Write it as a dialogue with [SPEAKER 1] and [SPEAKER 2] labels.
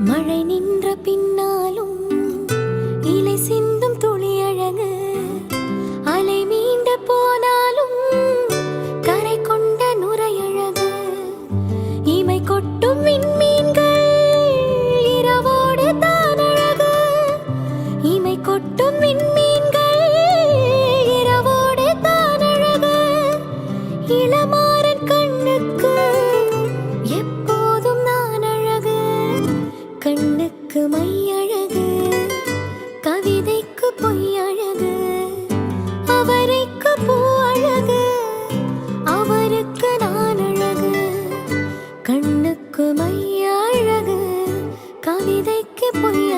[SPEAKER 1] மழை நின்ற பின்னாலும் இலை சிந்தும் துளி அழகு. அலை மீண்ட போனாலும் கரை கொண்ட நுரையழகு. இமை கொட்டும் விண்மீன்கள் இரவோடு தான் அழகு. இமை கொட்டும் விண்மீன்கள் இரவோடு தான் அழகு. இளமாறன் கண்ணுக்கு கண்ணுக்கு மையழகு கவிதைக்கு பொய்யழகு அவரைக்கு பூ அழகு அவருக்கு நான் அழகு கண்ணுக்கு மையழகு கவிதைக்கு பொய்யழகு.